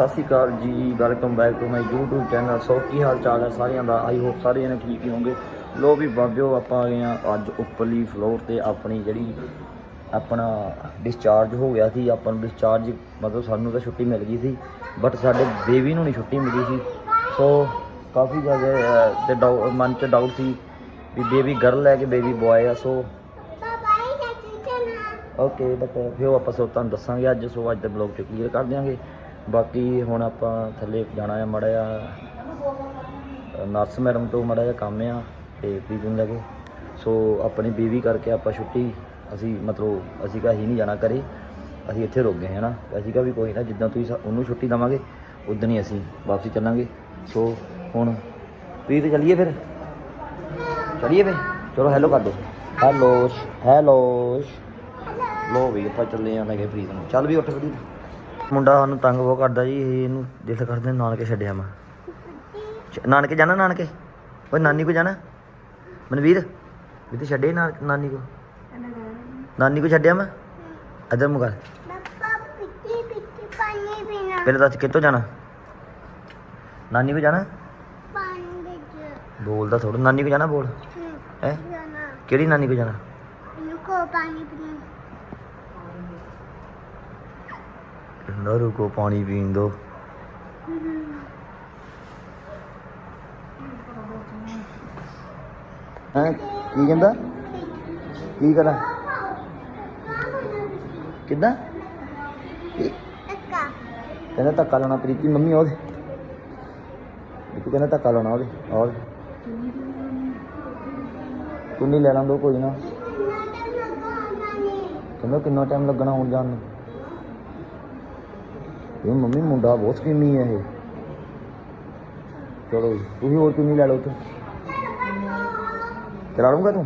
ਸਤਿ ਸ਼੍ਰੀ ਅਕਾਲ ਜੀ welcome back to my YouTube channel so ਕੀ ਹਾਲ ਚਾਲ ਹੈ ਸਾਰਿਆਂ ਦਾ? ਆਈ ਹੋਪ ਸਾਰੇ ਜਣੇ ਠੀਕ ਹੀ ਹੋਣਗੇ। ਲੋ ਵੀ ਬਾਬਿਓ ਆਪਾਂ ਆ ਗਏ ਆ ਅੱਜ ਉੱਪਰਲੀ ਫਲੋਰ ਤੇ ਆਪਣੀ ਜਿਹੜੀ ਆਪਣਾ ਡਿਸਚਾਰਜ ਹੋ ਗਿਆ ਸੀ। ਆਪਾਂ ਨੂੰ ਡਿਸਚਾਰਜ ਮਤਲਬ ਸਾਨੂੰ ਤਾਂ ਛੁੱਟੀ ਮਿਲ ਗਈ ਸੀ ਬਟ ਸਾਡੇ ਬੇਬੀ ਨੂੰ ਨਹੀਂ ਛੁੱਟੀ ਮਿਲੀ ਸੀ। ਸੋ ਕਾਫੀ ਜ਼ਿਆਦਾ ਤੇ ਮਨ 'ਚ ਡਾਊਟ ਸੀ ਵੀ ਬੇਬੀ ਗਰਲ ਹੈ ਕਿ ਬੇਬੀ ਬॉय ਆ ਸੋ ਓਕੇ ਬਟ ਫਿਰ ਆਪਾਂ ਸੋ ਤੁਹਾਨੂੰ ਦੱਸਾਂਗੇ ਅੱਜ। ਸੋ ਅੱਜ ਦੇ ਬਲੌਗ 'ਚ ਕਲੀਅਰ ਕਰ ਦਿਆਂਗੇ। ਬਾਕੀ ਹੁਣ ਆਪਾਂ ਥੱਲੇ ਜਾਣਾ ਆ ਮੜਾ ਆ ਨਰਸ ਮੈਡਮ ਤੋਂ ਮੜਾ ਜਿਹਾ ਕੰਮ ਆ ਤੇ ਪੀਜਨ ਲੈ ਕੇ। ਸੋ ਆਪਣੀ ਬੀਵੀ ਕਰਕੇ ਆਪਾਂ ਛੁੱਟੀ, ਅਸੀਂ ਮਤਲਬ ਅਸੀਂ ਕਹਾ ਹੀ ਨਹੀਂ ਜਾਣਾ ਕਰੇ ਅਸੀਂ ਇੱਥੇ ਰੁਕ ਗਏ, ਹਨਾ। ਅਸੀਂ ਕਹਾ ਵੀ ਕੋਈ ਨਾ, ਜਿੱਦਾਂ ਤੁਸੀਂ ਉਹਨੂੰ ਛੁੱਟੀ ਦੇਵਾਂਗੇ ਉਦੋਂ ਹੀ ਅਸੀਂ ਵਾਪਸੀ ਚੱਲਾਂਗੇ। ਸੋ ਹੁਣ ਪ੍ਰੀਤ ਚੱਲੀਏ ਫਿਰ? ਚਲਿਏ ਫਿਰ? ਚਲੋ ਹੈਲੋ ਕਰ ਦੋ। ਹੈਲੋ ਹੈਲੋ ਲੋ ਵੀ ਆਪਾਂ ਚੱਲੇ ਆਂ ਨਗੇ ਪ੍ਰੀਤ ਨੂੰ। ਚੱਲ ਵੀ ਉੱਠ ਖੜੀ ਮੁੰਡਾ ਸਾਨੂੰ ਤੰਗ ਬਹੁਤ ਕਰਦਾ ਜੀ ਇਹ ਇਹਨੂੰ ਦਿਲ ਕਰਦੇ ਨਾਨਕੇ ਛੱਡਿਆ ਮੈਂ। ਚ- ਨਾਨਕੇ ਜਾਣਾ ਨਾਨਕੇ? ਓਏ ਨਾਨੀ ਕੋ ਜਾਣਾ? ਮਨਵੀਰ ਵੀ ਤੇ ਛੱਡੇ ਨਾ ਨਾਨੀ ਕੋ। ਨਾਨੀ ਕੋ ਛੱਡਿਆ ਮੈਂ? ਇਧਰ ਮੁਗਾ ਪਹਿਲੇ ਦੱਸ ਕਿੱਥੋਂ ਜਾਣਾ? ਨਾਨੀ ਕੋ ਜਾਣਾ? ਬੋਲਦਾ ਥੋੜਾ ਨਾਨੀ ਕੋ ਜਾਣਾ ਬੋਲ? ਹੈ? ਕਿਹੜੀ ਨਾਨੀ ਕੋ ਜਾਣਾ? ਕਹਿੰਦਾ ਰੁਕੋ ਪਾਣੀ। ਪੀਣ ਦੋ। ਹਾਂ, ਕੀ ਕਹਿੰਦਾ? ਕੀ ਕਰਾਂ? ਕਿੱਦਾਂ? ਕੀ- ਕਹਿੰਦਾ ਧੱਕਾ ਲਾਉਣਾ ਪ੍ਰੀਤੀ, ਮੰਮੀ ਉਹਦੇ ਤੂੰ ਕਹਿੰਦਾ ਧੱਕਾ ਲਾਉਣਾ ਉਹਦੇ ਔਰ ਤੂੰ ਨਹੀਂ ਲੈ ਲਾਂਦੋ ਕੋਈ ਨਾ। ਕਹਿੰਦਾ ਕਿੰਨਾ ਟਾਈਮ ਲੱਗਣਾ ਹੁਣ ਜਾਣ ਨੂੰ? ਇਹ ਮੰਮੀ ਮੁੰਡਾ ਬਹੁਤ ਸਕੀਮੀ ਹੈ ਇਹ। ਚਲੋ ਜੀ, ਤੁਸੀਂ ਹੋਰ ਕਿੰਨੀ ਲੈ ਲਓ ਤੂੰ ਚਲਾ ਲੂੰਗਾ ਤੂੰ?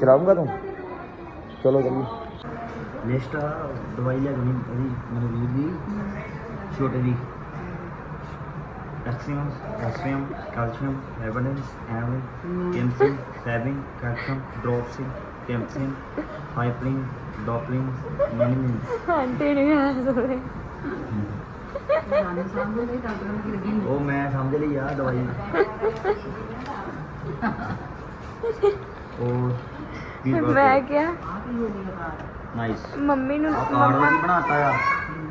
ਚਲਾਉਂਗਾ ਤੂੰ? ਚਲੋ ਚੱਲੀਏ। ਨੈਕਸਟ ਦਵਾਈ ਲੈ ਗਈ ਇਹਦੀ ਮਨਵੀਰ ਦੀ। ਛੋਟੇ ਦੀ। Maximum calcium calcium evidence even calcium saving calcium ਡ੍ਰੌਪਸਿੰਗ calcium ਹਾਈਪਲਿੰਗ ਡੋਪਲਿੰਗ ਮੈਨੀਮਿਨ ਆਂਟੀ ਨੇ ਆ ਸੋਰੇ ਉਹ ਮੈਂ ਸਮਝ ਲਈ ਆ ਦਵਾਈ। ਉਹ ਕੀ ਮੈਂ ਕਿਹਾ ਨਾਈਸ ਮੰਮੀ ਨੂੰ ਕਾਰਡ ਮੰਮਾ ਵੀ ਬਣਾਤਾ ਆ।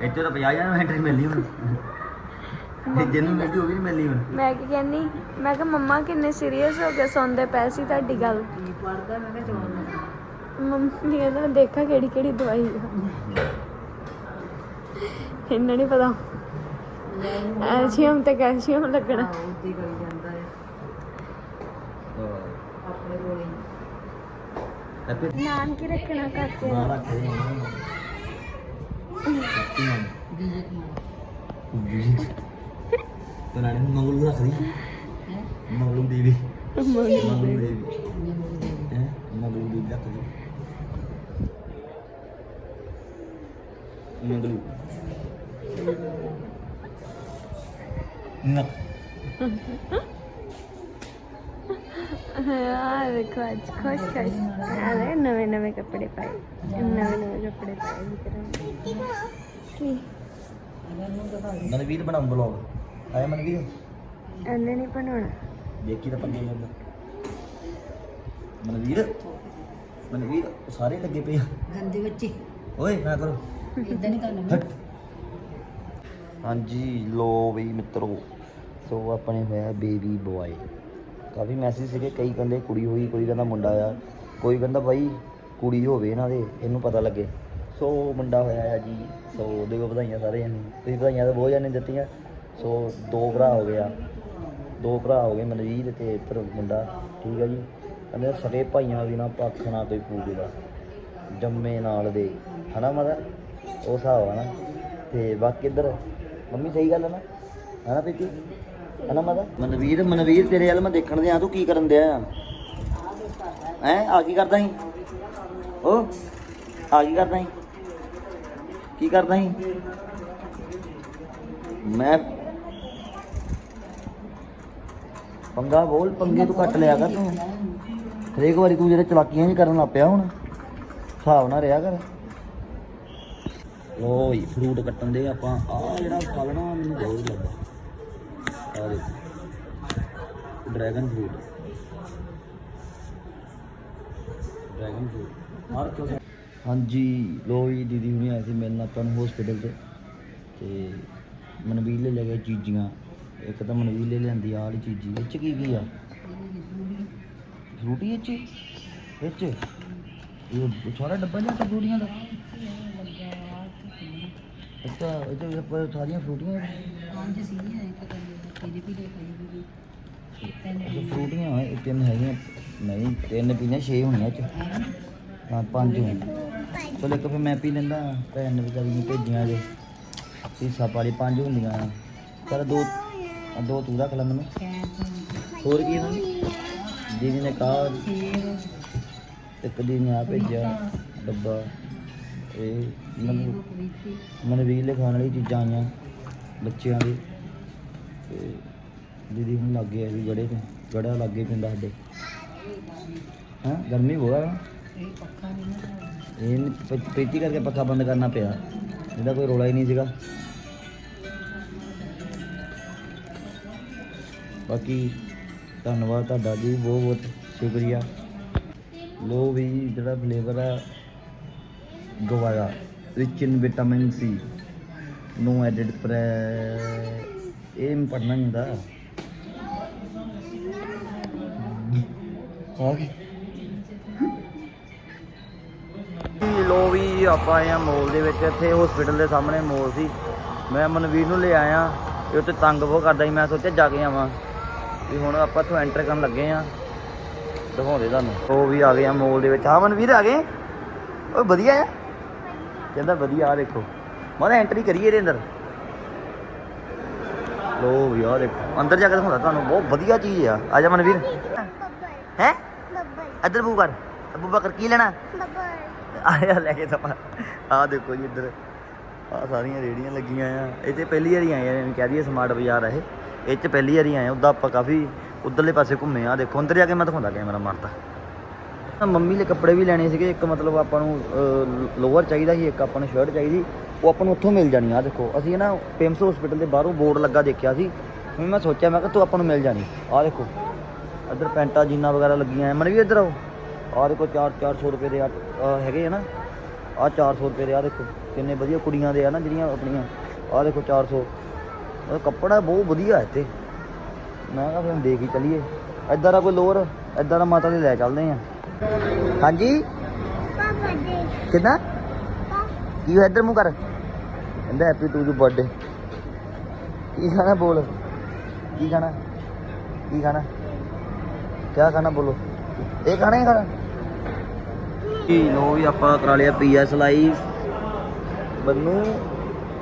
ਇੱਥੇ ਤਾਂ 50000 ਐਂਟਰੀ ਮਿਲਣੀ ਹੁਣ। ਤੇ ਜਿਹਨੂੰ ਮਿਲਦੀ ਉਹ ਵੀ ਨਹੀਂ ਮਿਲਣੀ ਹੁਣ। ਮੈਂ ਕੀ ਕਹਿੰਨੀ ਮੈਂ ਕਿਹਾ ਮੰਮਾ ਕਿੰਨੇ ਸੀਰੀਅਸ ਹੋ ਗਏ ਸੁਣਦੇ ਪਏ ਸੀ ਤੁਹਾਡੀ ਗੱਲ। ਮੰਮੀ ਕਹਿੰਦਾ ਦੇਖਾ ਕਿਹੜੀ ਕਿਹੜੀ ਦਵਾਈ ਆ। ਇਹਨਾਂ ਨਹੀਂ ਪਤਾ ਐਲਸ਼ੀਅਮ ਤੇ ਕੈਲਸ਼ੀਅਮ ਲੱਗਣਾ ਹੈਪੀ ਨਾਮ ਕੀ ਰੱਖਣਾ ਕਰਕੇ ਨਾ ਰੱਖੇ ਹੈਪੀ ਮਨ ਤਾਂ ਨਾਲੇ ਮੰਗਲੂ ਰੱਖ ਦੀ ਮੰਗਲੂ ਦੇਵੀ ਮੰਗਲੂ ਦੇਵੀ ਹੈ ਮੰਗਲੂ ਦੇਵੀ ਰੱਖ ਦੀ ਮੰਗਲੂ ਨਾ ਆ ਦੇਖੋ ਅੱਜ ਖੁਸ਼ ਖੁਸ਼ ਆ ਲੈ ਨਵੇਂ ਨਵੇਂ ਕੱਪੜੇ ਪਾਏ ਨਵੇਂ ਨਵੇਂ ਕੱਪੜੇ ਪਾਏ ਵੀ ਕਰਾਂਗੇ ਕੀ ਮਨਵੀਰ ਬਣਾਉਂ ਬਲੌਗ ਆਇਆ ਮਨਵੀਰ ਇਹਨੇ ਨਹੀਂ ਬਣਾਉਣਾ ਦੇਖੀ ਤਾਂ ਪੰਗੇ ਲੈਂਦਾ ਮਨਵੀਰ ਮਨਵੀਰ ਸਾਰੇ ਲੱਗੇ ਪਏ ਗੰਦੇ ਬੱਚੇ ਓਏ ਨਾ ਕਰੋ ਇਦਾਂ ਨਹੀਂ ਕਰਨਾ ਹਾਂਜੀ, ਲੋ ਵੀ ਮਿੱਤਰੋ। ਸੋ ਆਪਣੇ ਹੋਇਆ ਬੇਬੀ ਬॉय ਕਾਫੀ ਮੈਸੇਜ ਸੀਗੇ, ਕਈ ਕਹਿੰਦੇ ਕੁੜੀ ਹੋਈ, ਕੋਈ ਕਹਿੰਦਾ ਮੁੰਡਾ ਆ। ਕੋਈ ਕਹਿੰਦਾ ਬਾਈ ਕੁੜੀ ਹੋਵੇ ਇਹਨਾਂ ਦੇ, ਇਹਨੂੰ ਪਤਾ ਲੱਗੇ। ਸੋ ਮੁੰਡਾ ਹੋਇਆ ਆ ਜੀ। ਸੋ ਉਹਦੇ ਕੋ ਵਧਾਈਆਂ ਸਾਰੇ ਜਣੇ ਤੁਸੀਂ ਵਧਾਈਆਂ ਤਾਂ ਬਹੁਤ ਜਣੇ ਦਿੱਤੀਆਂ। ਸੋ ਦੋ ਭਰਾ ਹੋ ਗਿਆ ਦੋ ਭਰਾ ਹੋ ਗਏ ਮਨਵੀਰ ਤੇ ਇੱਧਰ ਮੁੰਡਾ। ਠੀਕ ਆ ਜੀ। ਕਹਿੰਦੇ ਸਗੇ ਭਾਈਆਂ ਦੀ ਨਾ ਪੱਖ ਨਾ ਕੋਈ ਪੂਜਦਾ ਜੰਮੇ ਨਾਲ ਦੇ। ਹਨਾ ਮਦਰ ਉਹ ਹਿਸਾਬ ਆ ਨਾ। ਤੇ ਬਾਕੀ ਇੱਧਰ ਮੰਮੀ, ਸਹੀ ਗੱਲ ਹੈ ਨਾ ਹਨਾ ਪ੍ਰੀਤੀ ਹਨਾ ਮਦਰ ਮਨਵੀਰ ਮਨਵੀਰ, ਤੇਰੇ ਵੱਲ ਮੈਂ ਦੇਖਣ ਦਿਆਂ, ਤੂੰ ਕੀ ਕਰਨ ਦਿਆ? ਹੈ? ਆ ਕੀ ਕਰਦਾ ਸੀ? ਉਹ ਆ ਕੀ ਕਰਦਾ ਸੀ? ਕੀ ਕਰਦਾ ਸੀ? ਮੈਂ ਪੰਗਾ ਬੋਲ, ਪੰਗੇ ਤੂੰ ਕੱਟ ਲਿਆ ਕਰ ਤੂੰ। ਹਰੇਕ ਵਾਰੀ ਤੂੰ ਜਿਹੜੇ ਚਲਾਕੀਆਂ ਜੀ ਕਰਨ ਲੱਗ ਪਿਆ ਹੁਣ, ਹਿਸਾਬ ਨਾਲ ਰਿਹਾ ਕਰ। ਓਏ ਫਰੂਟ ਕੱਟਣ ਦੇ ਆਪਾਂ ਆ ਜਿਹੜਾ ਫਲ ਮੈਨੂੰ ਬਹੁਤ ਲੱਗਾ ਆ ਦੇਖੋ ਡਰੈਗਨ ਫਰੂਟ ਡਰੈਗਨ ਫਰੂਟ ਹਰ ਕੁਝ ਹਾਂਜੀ ਲੋ ਜੀ, ਦੀਦੀ ਹੁਣੀ ਆਏ ਸੀ ਮਿਲਣ ਆਪਾਂ ਨੂੰ ਹਸਪੀਟਲ 'ਚ ਤੇ ਮਨਵੀਰ ਲੈ ਲੈ ਗਏ ਚੀਜ਼ੀਆਂ। ਇੱਕ ਤਾਂ ਮਨਵੀਰ ਲੈ ਲਿਆਂਦੀ, ਆਹ ਵਾਲੀ ਚੀਜ਼ੀ। ਇਹ ਕੀ ਕੀ ਆ? ਫਰੂਟੀ ਵਿੱਚ 'ਚ ਇਹ ਸਾਰਾ ਡੱਬਾ ਲਿਆ ਤਾ ਫਰੂਟੀਆਂ ਦਾ? ਅੱਛਾ ਇਹ ਤੇ ਆਪਾਂ ਸਾਰੀਆਂ ਫਰੂਟੀਆਂ ਅੱਛਾ, ਫਰੂਟੀਆਂ ਆ, ਇਹ ਤਿੰਨ ਹੈਗੀਆਂ। ਨਹੀਂ ਤਿੰਨ ਪੀਣੇ ਛੇ ਹੋਣੀਆਂ 'ਚ। ਹਾਂ? ਪੰਜ ਹੋਣ। ਚਲੋ ਇੱਕ ਫਿਰ ਮੈਂ ਪੀ ਲੈਂਦਾ ਭੈਣ ਨੇ ਵਿਚਾਰੀ ਨੂੰ ਭੇਜੀਆਂ ਜੇ ਹਿੱਸਾ ਪਾਲੀ ਪੰਜ ਹੁੰਦੀਆਂ। ਆ ਚਲ ਦੋ ਆ ਦੋ ਤੂੰ ਰੱਖ ਲੈ ਮੈਨੂੰ। ਹੋਰ ਕੀ ਇਹਨਾਂ ਦੀਦੀ ਨੇ ਕਹਾ ਇੱਕ ਦੀ ਨੇ ਆ ਭੇਜਿਆ ਡੱਬਾ। ਇਹ ਮਨ ਮਨਵੀਰ ਲਿਖਾਉਣ ਵਾਲੀ ਚੀਜ਼ਾਂ ਆਈਆਂ ਬੱਚਿਆਂ ਦੀ। ਤੇ ਦੀਦੀ ਹੁਣ ਲੱਗ ਗਿਆ ਵੀ ਜੜੇ ਤੇ ਜੜਾ ਲੱਗੇ ਪਿੰਦਾ ਸਾਡੇ ਹਾਂ ਗਰਮੀ ਬਹੁਤ ਆ ਇਹ ਨੀ- ਪ- ਪ੍ਰੀਤੀ ਕਰਕੇ ਪੱਖਾ ਬੰਦ ਕਰਨਾ ਪਿਆ। ਇਹਦਾ ਕੋਈ ਰੋਲਾ ਹੀ ਨਹੀਂ ਸੀਗਾ। ਬਾਕੀ ਧੰਨਵਾਦ ਤੁਹਾਡਾ ਜੀ ਬਹੁਤ ਬਹੁਤ ਸ਼ੁਕਰੀਆ। ਲੋ ਵੀ ਜਿਹੜਾ ਫਲੇਵਰ ਆ ਗਵਾਇਆ। Rich in vitamin C no added pre ਇਹ ਪੜਨਾ ਨਹੀਂ ਹੁੰਦਾ। ਹਾਂ ਕੀ ਲੋ ਵੀ ਆਪਾਂ ਆਏ ਆ ਮੋਲ ਦੇ ਵਿੱਚ। ਇੱਥੇ ਹਸਪੀਟਲ ਦੇ ਸਾਹਮਣੇ ਮੋਲ ਸੀ। ਮੈਂ ਮਨਵੀਰ ਨੂੰ ਲੈ ਆਇਆ। ਇਹ ਉੱਤੇ ਤੰਗ ਬਹੁਤ ਕਰਦਾ ਸੀ। ਮੈਂ ਸੋਚਿਆ ਜਾ ਕੇ ਆਵਾਂ। ਵੀ ਹੁਣ ਆਪਾਂ ਇੱਥੋਂ ਐਂਟਰ ਕਰਨ ਲੱਗੇ ਆ। ਦਿਖਾਉਂਦੇ ਤੁਹਾਨੂੰ। ਉਹ ਵੀ ਆ ਗਏ ਆ ਮੋਲ ਦੇ ਵਿੱਚ। ਹਾਂ ਮਨਵੀਰ ਆ ਗਏ। ਓਏ ਵਧੀਆ ਆ। ਕਹਿੰਦਾ ਵਧੀਆ ਆ ਦੇਖੋ। ਮਾਰੇ ਐਂਟਰੀ ਕਰੀਏ ਇਹਦੇ ਅੰਦਰ। ਲੋ ਵੀ ਆ ਦੇਖੋ। ਅੰਦਰ ਜਾ ਕੇ ਦਿਖਾਉਂਦਾ ਤੁਹਾਨੂੰ। ਬਹੁਤ ਵਧੀਆ ਚੀਜ਼ ਆ। ਆ ਜਾ ਮਨਵੀਰ। ਹੈ? ਇੱਧਰ ਬੂ ਕਰ। ਅਬੂ ਬਕਰ ਕੀ ਲੈਣਾ? ਆਇਆ ਲੈ ਕੇ ਤਾਂ ਆ ਦੇਖੋ ਜੀ ਇੱਧਰ। ਆ ਸਾਰੀਆਂ ਰੇੜੀਆਂ ਲੱਗੀਆਂ ਆ। ਇਹ ਤੇ ਪਹਿਲੀ ਵਾਰੀ ਆਏ ਆ ਇਹਨੂੰ ਕਹਿ ਦਈਏ ਸਮਾਰਟ ਬਾਜ਼ਾਰ ਆ ਇਹ। ਇਹ ਚ ਪਹਿਲੀ ਵਾਰੀ ਆਏ ਉਦਾਂ ਆਪਾਂ ਕਾਫੀ ਉਧਰਲੇ ਪਾਸੇ ਘੁੰਮੇ ਆ। ਦੇਖੋ ਅੰਦਰ ਜਾ ਕੇ ਮੈਂ ਦਿਖਾਉਂਦਾ ਕੈਮਰਾ ਮਾਰਦਾ ਮੰਮੀ ਲਈ ਕੱਪੜੇ ਵੀ ਲੈਣੇ ਸੀਗੇ, ਇੱਕ ਮਤਲਬ ਆਪਾਂ ਨੂੰ ਲੋਅਰ ਚਾਹੀਦਾ ਸੀ, ਇੱਕ ਆਪਾਂ ਨੂੰ ਸ਼ਰਟ ਚਾਹੀਦੀ, ਉਹ ਆਪਾਂ ਨੂੰ ਉੱਥੋਂ ਮਿਲ ਜਾਣੀ ਆ ਦੇਖੋ, ਅਸੀਂ ਨਾ ਪਿੰਮਸ ਹਸਪੀਟਲ ਦੇ ਬਾਹਰੋਂ ਬੋਰਡ ਲੱਗਾ ਦੇਖਿਆ ਸੀ, ਹੁਣ ਮੈਂ ਸੋਚਿਆ, ਮੈਂ ਕਿ ਤੂੰ ਆਪਾਂ ਨੂੰ ਮਿਲ ਜਾਣੀ ਆ ਦੇਖੋ, ਇੱਧਰ ਪੈਂਟਾ ਜੀਨਾਂ ਵਗੈਰਾ ਲੱਗੀਆਂ ਆ ਮਨ ਵੀ ਇੱਧਰ ਆਓ ਆ ਦੇਖੋ 4 400 ਰੁਪਏ ਦੇ ਆ ਹੈਗੇ ਆ ਨਾ ਆ 400 ਰੁਪਏ ਦੇ ਆ ਦੇਖੋ, ਕਿੰਨੇ ਵਧੀਆ ਕੁੜੀਆਂ ਦੇ ਆ ਨਾ ਜਿਹੜੀਆਂ ਆਪਣੀਆਂ ਆ ਦੇਖੋ 400 ਉਹ ਕੱਪੜਾ ਬਹੁਤ ਵਧੀਆ ਹੈ ਤੇ ਮੈਂ ਕਿਹਾ ਫਿਰ ਹੁਣ ਦੇਖ ਹੀ ਚਲੀਏ ਇੱਦਾਂ ਦਾ ਕੋਈ ਲੋਰ ਇੱਦਾਂ ਦਾ ਮਾਤਾ ਦੇ ਲੈ ਚੱਲਦੇ ਆ। ਹਾਂਜੀ? ਕਿਦਾਂ? ਕੀ ਹੋਇਆ? ਇੱਧਰ ਮੂੰਹ ਕਰ। ਕਹਿੰਦਾ ਹੈਪੀ ਟੂ ਯੂ ਬਰਥਡੇ ਕੀ ਖਾਣਾ ਬੋਲ? ਕੀ ਖਾਣਾ? ਕੀ ਖਾਣਾ? ਕਿਆ ਖਾਣਾ ਬੋਲੋ? ਇਹ ਖਾਣਾ ਹੀ ਖਾਣਾ। ਜੀ ਲੋ ਵੀ ਆਪਾਂ ਕਰਾ ਲਿਆ ਪੀਆ ਸਲਾਈਸ ਬੰਨੂ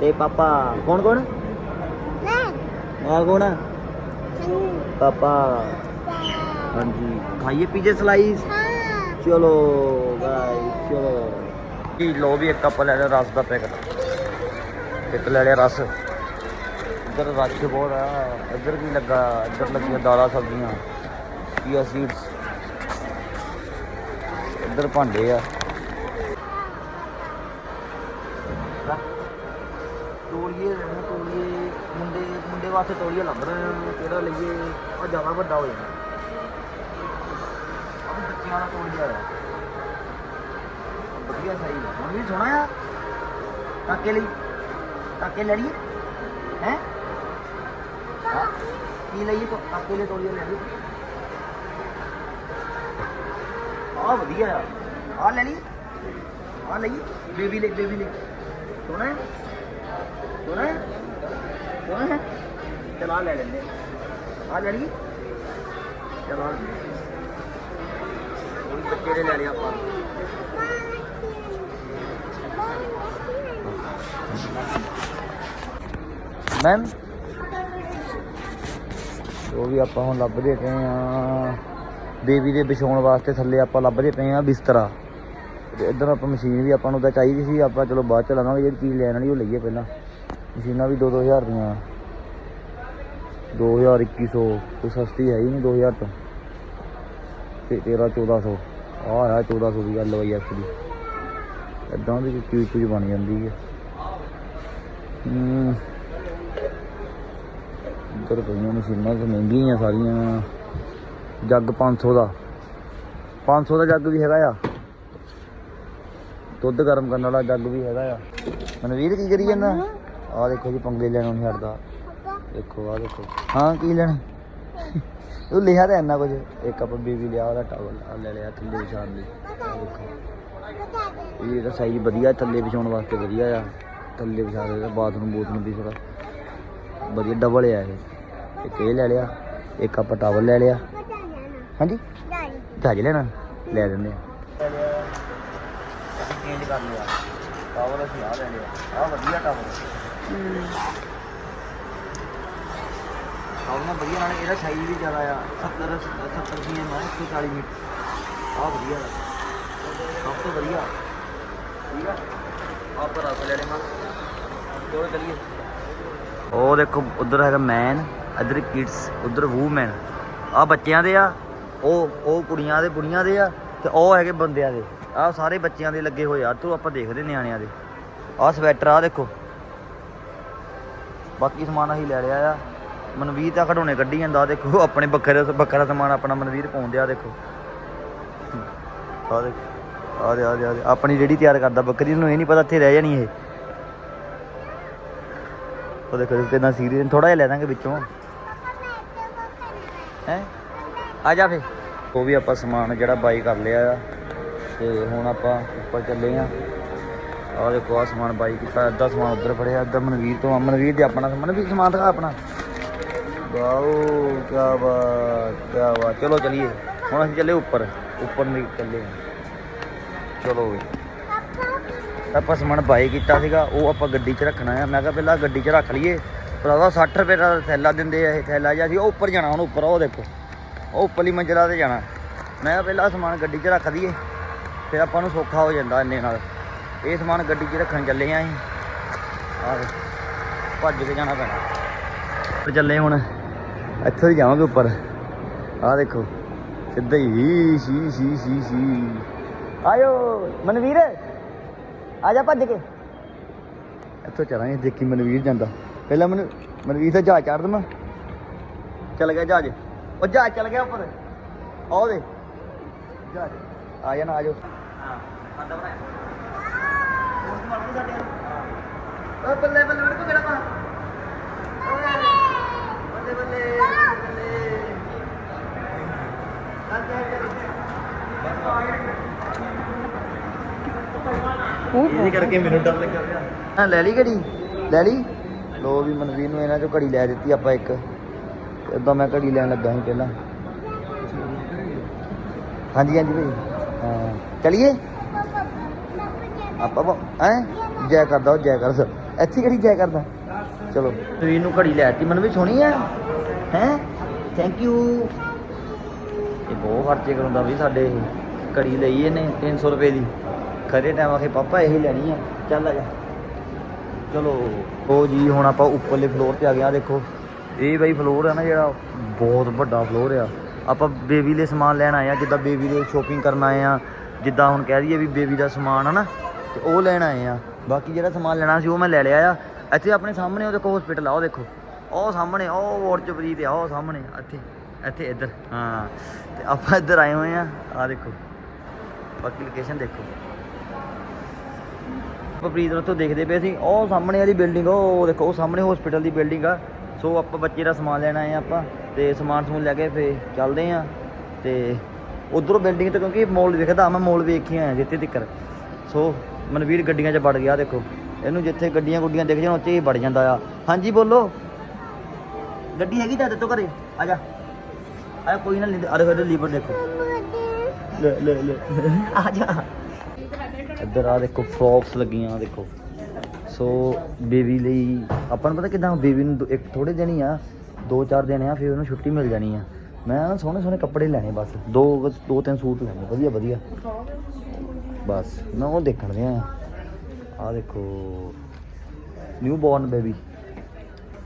ਤੇ ਪਾਪਾ। ਕੌਣ ਕੌਣ? ਆ ਕੌਣ ਆ? ਪਾਪਾ। ਹਾਂਜੀ। ਖਾਈਏ ਪੀਜੇ ਸਲਾਈਸ ਚਲੋ ਗਾਇਸ ਚਲੋ। ਜੀ ਲੋ ਵੀ ਇੱਕ ਕੱਪ ਲੈ ਲਿਆ ਰਸ ਦਾ ਪੈਕਟ। ਇੱਕ ਲੈ ਲਿਆ ਰਸ। ਇੱਧਰ ਰਸ਼ ਬਹੁਤ ਆ। ਇੱਧਰ ਕੀ ਲੱਗਾ ਇੱਧਰ ਲੱਗੀਆਂ ਦਾਲਾਂ ਸਬਜ਼ੀਆਂ। ਕੀਆ ਸੀਡਸ ਇੱਧਰ ਭਾਂਡੇ ਆ। ਤੋਲੀਏ ਮੁੰਡੇ ਮੁੰਡੇ ਵਾਸਤੇ ਤੋਲੀਏ ਲੱਭ ਰਹੇ ਆ। ਕਿਹੜਾ ਲਈਏ? ਉਹ ਜ਼ਿਆਦਾ ਵੱਡਾ ਹੋ ਜਾਣਾ। ਆ ਵੀ ਬੱਚਿਆਂ ਦਾ ਤੋਲੀਆ ਆ ਵਧੀਆ ਸਹੀ ਹੁਣ ਵੀ ਸੋਹਣਾ ਆ ਕਾਕੇ ਲਈ ਕਾਕੇ ਲੈ ਲਈਏ ਹੈ ਕੀ ਲਈਏ ਕੋ ਕਾਕੇ ਲਈ ਤੋਲੀਆ ਲੈ ਲਈਏ ਆ ਵਧੀਆ ਆ ਆ ਲੈ ਲਈ ਆ ਲਈ ਬੇਬੀ ਲੈ ਬੇਬੀ ਲੈ ਸੋਹਣਾ ਹੈ ਸੋਹਣਾ ਹੈ ਸੋਹਣਾ ਹੈ ਚਲਾ ਲੈ ਲੈਂਦੇ ਆ ਲੈ ਲਈ ਚਲਾ ਉਹ ਬੱਚੇ ਦੇ ਲੈ ਆਪਾਂ। ਮੈਮ ਉਹ ਵੀ ਆਪਾਂ ਹੁਣ ਲੱਭਦੇ ਪਏ ਆ, ਬੇਬੀ ਦੇ ਵਿਛਾਉਣ ਵਾਸਤੇ ਥੱਲੇ ਆਪਾਂ ਲੱਭਦੇ ਪਏ ਆ ਬਿਸਤਰਾ। ਤੇ ਇੱਧਰ ਆਪਾਂ ਮਸ਼ੀਨ ਵੀ ਆਪਾਂ ਨੂੰ ਤਾਂ ਚਾਹੀਦੀ ਸੀ, ਆਪਾਂ ਚਲੋ ਬਾਅਦ ਚ ਲਵਾਂਗੇ, ਜਿਹੜੀ ਚੀਜ਼ ਲੈਣ ਵਾਲੀ ਉਹ ਲਈਏ ਪਹਿਲਾਂ। ਮਸ਼ੀਨਾਂ ਵੀ 2-2000 ਦੀਆਂ। 2000 2100 ਕੋਈ ਸਸਤੀ ਹੈ ਹੀ ਨਹੀਂ 2000 ਤੋਂ। ਤੇ 13 1400 ਆ ਆ 1400 ਦੀ ਗੱਲ ਹੋਈ ਐਕਚੁਅਲੀ ਇਦਾਂ ਦੀ ਚੀਜ਼ ਚੀਜ਼ ਬਣ ਜਾਂਦੀ ਹੈ ਹੂੰ। ਇੱਧਰ ਪਈਆਂ ਮਸ਼ੀਨਾਂ ਤੇ ਮਹਿੰਗੀਆਂ ਸਾਰੀਆਂ। ਜੱਗ 500 ਦਾ। 500 ਦਾ ਜੱਗ ਵੀ ਹੈਗਾ ਆ। ਦੁੱਧ ਗਰਮ ਕਰਨ ਵਾਲਾ ਜੱਗ ਵੀ ਹੈਗਾ ਆ। ਮਨਵੀਰ ਕੀ ਕਰੀ ਜਾਂਦਾ? ਆਹ ਦੇਖੋ ਜੀ, ਪੰਗੇ ਲੈਣੋਂ ਨਹੀਂ ਹਟਦਾ। ਦੇਖੋ, ਆਹ ਦੇਖੋ। ਹਾਂ, ਕੀ ਲੈਣਾ? ਉਹ ਲਿਖਿਆ ਤਾਂ ਇੰਨਾ ਕੁਝ ਇੱਕ ਆਪਾਂ ਬੀਬੀ ਲਿਆ ਉਹਦਾ ਟਾਵਲ ਆ ਲੈ ਲਿਆ ਥੱਲੇ ਵਿਛਾਉਣ ਲਈ। ਆਹ ਦੇਖੋ। ਇਹ ਇਹਦਾ ਸਾਈਜ਼ ਵਧੀਆ ਥੱਲੇ ਵਿਛਾਉਣ ਵਾਸਤੇ ਵਧੀਆ ਆ। ਥੱਲੇ ਵਿਛਾ ਦੇ ਬਾਥਰੂਮ ਬੂਥਰੂਮ ਵੀ ਥੋੜਾ ਵਧੀਆ ਡਬਲ ਆ ਇਹ। ਇੱਕ ਇਹ ਲੈ ਲਿਆ ਇੱਕ ਆਪਾਂ ਟਾਵਲ ਲੈ ਲਿਆ। ਹਾਂਜੀ? ਜਹਾਜ਼ ਲੈਣਾ ਲੈ ਦਿੰਦੇ ਆ। ਚੇਂਜ ਕਰ ਲਿਆ। ਟਾਵਲ ਅਸੀਂ ਆ ਲੈ ਲਿਆ ਆ ਵਧੀਆ ਟਾਵਲ। ਟਾਵਲ ਵਧੀਆ ਨਾਲ ਇਹਦਾ ਸਾਈਜ਼ ਵੀ ਜ਼ਿਆਦਾ ਆ 70 70 ਸੀ ਨਾ 140 ਮੀਟਰ। ਆ ਵਧੀਆ ਸਭ ਤੋਂ ਵਧੀਆ। ਠੀਕ ਆ? ਆਪਾਂ ਰਸ ਲੈ ਲੈਣਾ ਚਲੋ ਚਲੀਏ। ਉਹ ਦੇਖੋ, ਉਧਰ ਹੈਗਾ ਮੈਨ ਇਧਰ ਕਿਡਸ ਉਧਰ ਵੂਮੈਨ ਆ ਬੱਚਿਆਂ ਦੇ ਆ, ਉਹ ਉਹ ਕੁੜੀਆਂ ਦੇ ਕੁੜੀਆਂ ਦੇ ਆ, ਤੇ ਉਹ ਹੈਗੇ ਬੰਦਿਆਂ ਦੇ। ਆ ਸਾਰੇ ਬੱਚਿਆਂ ਦੇ ਲੱਗੇ ਹੋਏ ਆ। ਤੂੰ ਆਪਾਂ ਦੇਖਦੇ ਨਿਆਣਿਆਂ ਦੇ। ਆ ਸਵੈਟਰ ਆ ਦੇਖੋ। ਬਾਕੀ ਸਮਾਨ ਅਸੀਂ ਲੈ ਲਿਆ ਆ। ਮਨਵੀਰ ਤਾਂ ਖਡੋਣੇ ਕੱਢੀ ਜਾਂਦਾ ਦੇਖੋ, ਆਪਣੇ ਬੱਕਰੇ ਬੱਕਰਾ ਸਮਾਨ ਆਪਣਾ ਮਨਵੀਰ ਪਾਉਂਦੇ ਆ ਦੇਖੋ। ਆ ਦੇਖ ਆ ਦੇ ਆ ਦੇ ਆ ਦੇ, ਆਪਣੀ ਜਿਹੜੀ ਤਿਆਰ ਕਰਦਾ, ਬੱਕਰੀ ਨੂੰ ਇਹ ਨਹੀਂ ਪਤਾ ਇੱਥੇ ਰਹਿ ਜਾਣੀ ਇਹ। ਉਹ ਦੇਖੋ, ਕਿੰਨਾ ਸੀਰੀਅਸ ਥੋੜਾ ਜਿਹਾ ਲੈ ਦਾਂਗੇ ਵਿੱਚੋਂ। ਹੈ? ਆ ਜਾ ਫੇ ਉਹ ਵੀ ਆਪਾਂ ਸਮਾਨ ਜਿਹੜਾ ਬਾਈ ਕਰ ਲਿਆ ਆ, ਤੇ ਹੁਣ ਆਪਾਂ ਉੱਪਰ ਚੱਲੇ ਆ। ਆਹ ਦੇਖੋ ਆ ਸਮਾਨ ਬਾਈ ਕੀਤਾ, ਅੱਧਾ ਸਮਾਨ ਉੱਧਰ ਫੜਿਆ, ਅੱਧਾ ਮਨਵੀਰ ਤੋਂ, ਮਨਵੀਰ ਦੇ ਆਪਣਾ ਸਮਾਨ ਵੀ ਸਮਾਨ ਦਿਖਾ ਆਪਣਾ। ਵਾਓ ਕੀ ਬਾਤ ਕੀ ਬਾਤ। ਚਲੋ ਚਲੀਏ। ਹੁਣ ਅਸੀਂ ਚੱਲੇ ਉੱਪਰ। ਉੱਪਰ ਨਹੀਂ ਚੱਲੇ। ਚਲੋ ਵੀ। ਆਪਾਂ ਸਮਾਨ ਬਾਈ ਕੀਤਾ ਸੀਗਾ। ਉਹ ਆਪਾਂ ਗੱਡੀ 'ਚ ਰੱਖਣਾ ਆ। ਮੈਂ ਕਿਹਾ ਪਹਿਲਾਂ ਗੱਡੀ 'ਚ ਰੱਖ ਲਈਏ। ਭਰਾਵਾ 60 ਰੁਪਏ ਦਾ ਥੈਲਾ ਦਿੰਦੇ ਆ ਇਹ ਥੈਲਾ ਜਿਹਾ। ਸੀ ਉਹ ਉੱਪਰ ਜਾਣਾ, ਹੁਣ ਉੱਪਰ, ਉਹ ਦੇਖੋ। ਉਹ ਉੱਪਰਲੀ ਮੰਜ਼ਿਲਾ ਤੇ ਜਾਣਾ। ਮੈਂ ਕਿਹਾ ਪਹਿਲਾਂ ਸਮਾਨ ਗੱਡੀ 'ਚ ਰੱਖ ਦਈਏ। ਫਿਰ ਆਪਾਂ ਨੂੰ ਸੌਖਾ ਹੋ ਜਾਂਦਾ ਇੰਨੇ ਨਾਲ। ਇਹ ਸਮਾਨ ਗੱਡੀ 'ਚ ਰੱਖਣ ਚੱਲੇ ਆ ਅਸੀਂ। ਆਹ ਭੱਜ ਕੇ ਜਾਣਾ ਪੈਣਾ। ਉੱਪਰ ਚੱਲੇ ਹੁਣ। ਇੱਥੋਂ ਹੀ ਜਾਵਾਂਗੇ ਉੱਪਰ। ਆਹ ਦੇਖੋ, ਸਿੱਧਾ ਹੀ ਸ਼ੀ ਸ਼ੀ ਸ਼ੀ ਸ਼ੀ ਆਇਓ, ਮਨਵੀਰ, ਆ ਜਾ ਭੱਜ ਕੇ। ਇੱਥੋਂ ਚਲਾਂਗੇ, ਦੇਖੀ ਮਨਵੀਰ ਜਾਂਦਾ। ਪਹਿਲਾਂ ਮਨ ਮਨਵੀਰ ਦਾ ਜਹਾਜ਼ ਚੜ ਦਮਾ ਚੱਲ ਗਿਆ ਜਹਾਜ਼। ਉਹ ਜਹਾਜ਼ ਚੱਲ ਗਿਆ ਉੱਪਰ। ਆਓ ਦੇ ਜਹਾਜ਼ ਆ ਜਾਣਾ ਆ ਜਾਓ। ਹਾਂ ਆਂਦਾ ਬਣਾਇਆ ਉਸ ਮਾਰ ਸਾਡੇ ਓ ਬੱਲੇ ਬੱਲੇ ਮੇਰੇ ਕੋ ਕਿਹੜਾ ਪਾ ਬੱਲੇ ਬੱਲੇ ਬੱਲੇ ਇਹਦੇ ਕਰਕੇ ਮੈਨੂੰ ਡਰ ਲੱਗਾ ਪਿਆ। ਹਾਂ, ਲੈ ਲਈ ਘੜੀ। ਲੈ ਲਈ। ਲੋ ਵੀ ਮਨਵੀਰ ਨੂੰ ਇਹਨਾਂ ਚੋਂ ਘੜੀ ਲੈ ਦਿੱਤੀ ਆਪਾਂ ਇੱਕ। ਇਦਾਂ ਮੈਂ ਘੜੀ ਲੈਣ ਲੱਗਾ ਸੀ ਪਹਿਲਾਂ। ਹਾਂਜੀ ਹਾਂਜੀ ਭਾਈ। ਹਾਂ। ਚਲਿਏ? ਆਪਾਂ ਹੈ? ਜੈ ਕਰਦਾ ਉਹ, ਜੈ ਸਰ ਇੱਥੇ ਕਿਹੜੀ ਜੈ ਕਰਦਾ। ਚਲੋ। ਮਨਵੀਰ ਨੂੰ ਘੜੀ ਲੈ ਦਿੱਤੀ। ਮਨਵੀਰ ਸੋਹਣੀ ਆ। ਹੈ? ਥੈਂਕ ਯੂ ਇਹ ਬਹੁਤ ਖਰਚੇ ਕਰਾਉਂਦਾ ਵੀ ਸਾਡੇ ਘੜੀ ਲਈ ਇਹਨੇ 300 ਰੁਪਏ ਦੀ। ਖਰੇ ਟਾਈਮ ਆਖੇ, ਪਾਪਾ, ਇਹੀ ਲੈਣੀ ਆ। ਚੱਲ ਆ ਜਾ। ਚਲੋ, ਉਹ ਜੀ, ਹੁਣ ਆਪਾਂ ਉੱਪਰਲੇ ਫਲੋਰ ਤੇ ਆ ਗਏ ਆ, ਦੇਖੋ। ਇਹ ਬਈ ਫਲੋਰ ਆ ਨਾ ਜਿਹੜਾ, ਬਹੁਤ ਵੱਡਾ ਫਲੋਰ ਆ। ਆਪਾਂ ਬੇਬੀ ਲਈ ਸਮਾਨ ਲੈਣ ਆਏ ਆ, ਜਿੱਦਾਂ ਬੇਬੀ ਦੇ ਸ਼ੋਪਿੰਗ ਕਰਨ ਆਏ ਆ, ਜਿੱਦਾਂ ਹੁਣ ਕਹਿ ਦਈਏ ਵੀ ਬੇਬੀ ਦਾ ਸਮਾਨ ਹੈ ਨਾ, ਤੇ ਉਹ ਲੈਣ ਆਏ ਆ। ਬਾਕੀ ਜਿਹੜਾ ਸਮਾਨ ਲੈਣਾ ਸੀ, ਉਹ ਮੈਂ ਲੈ ਲਿਆ ਆ। ਇੱਥੇ ਆਪਣੇ ਸਾਹਮਣੇ, ਉਹ ਦੇਖੋ ਹਸਪੀਟਲ ਆ, ਉਹ ਦੇਖੋ। ਉਹ ਸਾਹਮਣੇ, ਉਹ ਵਾਰਡ ਚ ਪ੍ਰੀਤ ਆ, ਉਹ ਸਾਹਮਣੇ, ਇੱਥੇ ਇੱਥੇ, ਇੱਧਰ। ਹਾਂ, ਤੇ ਆਪਾਂ ਇੱਧਰ ਆਏ ਹੋਏ ਆ। ਆ ਦੇਖੋ, ਬਾਕੀ ਲੋਕੇਸ਼ਨ ਦੇਖੋ। ਪ੍ਰੀਤ ਨੂੰ ਤੋਂ ਦੇਖਦੇ ਪਏ ਸੀ। ਉਹ ਸਾਹਮਣੇ ਵਾਲੀ ਬਿਲਡਿੰਗ ਉਹ ਦੇਖੋ ਉਹ ਸਾਹਮਣੇ ਹਸਪੀਟਲ ਦੀ ਬਿਲਡਿੰਗ ਆ। ਸੋ ਆਪਾਂ ਬੱਚੇ ਦਾ ਸਮਾਨ ਲੈਣ ਆਏ ਆ ਆਪਾਂ ਤੇ ਸਮਾਨ ਸਮੂਨ ਲੈ ਕੇ ਫੇ ਚੱਲਦੇ ਆ ਤੇ ਉਧਰੋਂ ਬਿਲਡਿੰਗ ਤੇ ਕਿਉਂਕਿ ਮੋਲ ਵਿਖਦਾ ਮੈਂ ਮੋਲ ਵੇਖ ਕੇ ਆਇਆ ਜਿੱਥੇ ਤੱਕਰ। ਸੋ ਮਨਵੀਰ ਗੱਡੀਆਂ 'ਚ ਵੜ ਗਿਆ ਦੇਖੋ। ਇਹਨੂੰ ਜਿੱਥੇ ਗੱਡੀਆਂ ਗੁੱਡੀਆਂ ਦਿਖ ਜਾਣ ਉੱਥੇ ਹੀ ਵੜ ਜਾਂਦਾ ਆ। ਹਾਂਜੀ ਬੋਲੋ। ਗੱਡੀ ਹੈਗੀ ਤਾਂ ਤੋਂ ਘਰੇ? ਆ ਜਾ। ਆ ਕੋਈ ਨਾ ਅਰੇ ਹੋਏ ਲੀਵਰ ਦੇਖੋ। ਲੈ ਲੈ ਲੈ। ਆ ਜਾ। ਇੱਧਰ ਆ ਦੇਖੋ ਫਰੋਕਸ ਲੱਗੀਆਂ ਦੇਖੋ। ਸੋ ਬੇਬੀ ਲਈ ਆਪਾਂ ਨੂੰ ਪਤਾ ਕਿਦਾਂ ਬੇਬੀ ਨੂੰ ਦੋ- ਇੱਕ ਥੋੜੇ ਦਿਨ ਹੀ ਆ, ਦੋ ਚਾਰ ਦਿਨ ਆ, ਫਿਰ ਉਹਨੂੰ ਛੁੱਟੀ ਮਿਲ ਜਾਣੀ ਆ। ਮੈਂ ਨਾ ਸੋਹਣੇ ਸੋਹਣੇ ਕੱਪੜੇ ਲੈਣੇ ਬਸ, ਦੋ ਦੋ ਤਿੰਨ ਸੂਟ ਲੈਣੇ, ਵਧੀਆ ਵਧੀਆ। ਬਸ, ਮੈਂ ਉਹ ਦੇਖਣ ਦੇ ਆ। ਆ ਦੇਖੋ newborn baby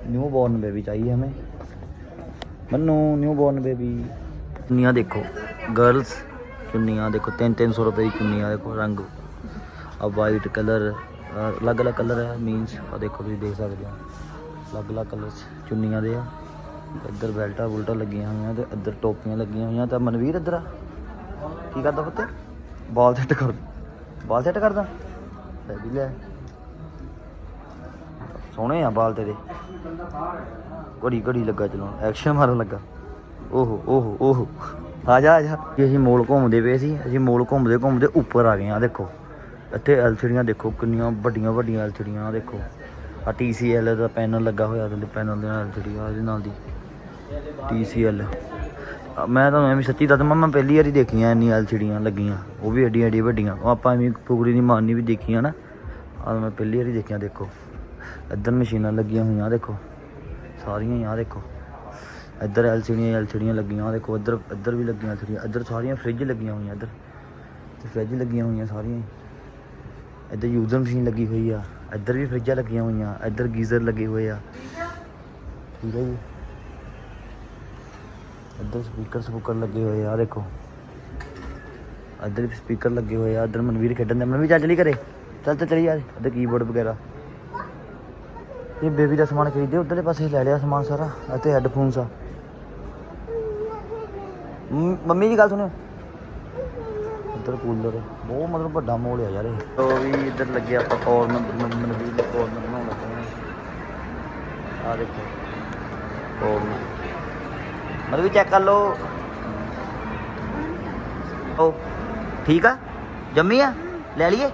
newborn baby ਚਾਹੀਏ ਹਮੇ। ਮੈਨੂੰ ਨਿਊ ਬੋਰਨ ਬੇਬੀ ਚੁੰਨੀਆਂ ਦੇਖੋ ਗਰਲਸ ਚੁੰਨੀਆਂ ਦੇਖੋ 3 300 ਰੁਪਏ ਦੀ ਚੁੰਨੀਆਂ ਦੇਖੋ, ਰੰਗ। ਆ ਵਾਈਟ ਕਲਰ ਅਲੱਗ-ਅਲੱਗ ਕਲਰ ਹੈ ਮੀਨਸ ਆ ਦੇਖੋ ਤੁਸੀਂ ਦੇਖ ਸਕਦੇ ਹੋ। ਅਲੱਗ-ਅਲੱਗ ਕਲਰਸ ਚੁੰਨੀਆਂ ਦੇ ਆ, ਇੱਧਰ ਬੈਲਟਾਂ ਬੁਲਟਾਂ ਲੱਗੀਆਂ ਹੋਈਆਂ ਤੇ ਇੱਧਰ ਟੋਪੀਆਂ ਲੱਗੀਆਂ ਹੋਈਆਂ ਤਾਂ ਮਨਵੀਰ ਇੱਧਰ ਆ। ਕੀ ਕਰਦਾ ਪੁੱਤ? ਬਾਲ ਸੈੱਟ ਕਰ ਬਾਲ ਸੈੱਟ ਕਰਦਾ? ਲੈ ਵੀ ਲੈ। ਸੋਹਣੇ ਆ ਬਾਲ ਤੇਰੇ। ਘੜੀ ਘੜੀ ਲੱਗਾ ਚਲੋ ਐਕਸ਼ਨ ਮਾਰਨ ਲੱਗਾ। ਓਹੋ ਓਹੋ ਓਹੋ। ਆ ਜਾ ਆ ਜਾ। ਅਸੀਂ ਮੋਲ ਘੁੰਮਦੇ ਪਏ ਸੀ, ਅਸੀਂ ਮੋਲ ਘੁੰਮਦੇ ਘੁੰਮਦੇ ਉੱਪਰ ਆ ਗਏ ਆ, ਦੇਖੋ। ਇੱਥੇ ਐਲਸੀਡੀਆਂ ਦੇਖੋ ਕਿੰਨੀਆਂ ਵੱਡੀਆਂ ਵੱਡੀਆਂ ਐਲਸੀਡੀਆਂ ਆ ਦੇਖੋ। ਆ TCL ਦਾ ਪੈਨਲ ਲੱਗਾ ਹੋਇਆ ਤੇ ਪੈਨਲ ਦੇ ਨਾਲ ਐਲਸੀਡੀ ਆ ਇਹਦੇ ਨਾਲ ਦੀ। TCL ਅ, ਮੈਂ ਤਾਂ ਐਵੇਂ ਸੱਚੀ ਦੱਸਾਂ ਮੈਂ ਪਹਿਲੀ ਵਾਰੀ ਦੇਖੀਆਂ ਇੰਨੀ ਐਲਸੀਡੀਆਂ ਲੱਗੀਆਂ। ਉਹ ਵੀ ਐਡੀ ਐਡੀ ਵੱਡੀਆਂ। ਉਹ ਆਪਾਂ ਐਵੇਂ ਪੂਰੀ ਦੀ ਮਾਰਨੀ ਵੀ ਦੇਖੀਆਂ ਨਾ। ਆ ਮੈਂ ਪਹਿਲੀ ਵਾਰੀ ਦੇਖੀਆਂ ਦੇਖੋ। ਇੱਧਰ ਮਸ਼ੀਨਾਂ ਲੱਗੀਆਂ ਹੋਈਆਂ ਦੇਖੋ। ਸਾਰੀਆਂ ਹੀ ਆ ਦੇਖੋ। ਇੱਧਰ ਐਲਸੀਡੀਆਂ ਐਲਸੀਡੀਆਂ ਲੱਗੀਆਂ ਆਹ ਦੇਖੋ। ਇੱਧਰ ਇੱਧਰ ਵੀ ਲੱਗੀਆਂ ਐਲਸੀਡੀਆਂ ਇੱਧਰ ਸਾਰੀਆਂ ਫ੍ਰਿਜ ਲੱਗੀਆਂ ਹੋਈਆਂ ਇੱਧਰ। ਤੇ ਫ੍ਰਿਜ ਲੱਗੀਆਂ ਹੋਈਆਂ ਸਾਰੀਆਂ ਹੀ। ਇੱਧਰ ਯੂਜ਼ਰ ਮਸ਼ੀਨ ਲੱਗੀ ਹੋਈ ਆ, ਇੱਧਰ ਵੀ ਫਰਿੱਜਾਂ ਲੱਗੀਆਂ ਹੋਈਆਂ, ਇੱਧਰ ਗੀਜ਼ਰ ਲੱਗੇ ਹੋਏ ਆ। ਠੀਕ ਹੈ ਜੀ। ਇੱਧਰ ਸਪੀਕਰ ਸਪੂਕਰ ਲੱਗੇ ਹੋਏ ਆ, ਦੇਖੋ। ਇੱਧਰ ਵੀ ਸਪੀਕਰ ਲੱਗੇ ਹੋਏ ਆ, ਇੱਧਰ ਮਨਵੀਰ ਖੇਡਣ ਦਾ, ਮਨਵੀਰ ਚੱਲ ਚਲੀ ਘਰੇ। ਚੱਲ ਚੱਲ ਚਲੀ ਯਾਰ, ਇੱਧਰ ਕੀਬੋਰਡ ਵਗੈਰਾ। ਇਹ ਬੇਬੀ ਦਾ ਸਮਾਨ ਖਰੀਦੇ ਉਧਰਲੇ ਪਾਸੇ ਲੈ ਲਿਆ ਸਮਾਨ ਸਾਰਾ ਅਤੇ ਹੈੱਡਫੋਨਸ ਆ। ਮ- ਮੰਮੀ ਦੀ ਗੱਲ ਸੁਣਿਓ। ਇੱਧਰ ਕੂਲਰ। ਬਹੁਤ ਮਤਲਬ ਵੱਡਾ ਮੋਲ ਆ ਯਾਰ ਇਹ। ਉਹ ਵੀ ਇੱਧਰ ਲੱਗੇ ਆਪਾਂ ਕਾਰਨਰ ਮਨਵੀਰ ਦੇ ਕਾਰਨਰ ਬਣਾਉਣ ਲੱਗੇ ਆ। ਆਹ ਦੇਖੋ। ਕਾਰਨਰ ਮਤਲਬ ਚੈੱਕ ਕਰ ਲਓ। ਉਹ ਠੀਕ ਆ? ਜੰਮੀ ਆ? ਲੈ ਲਈਏ।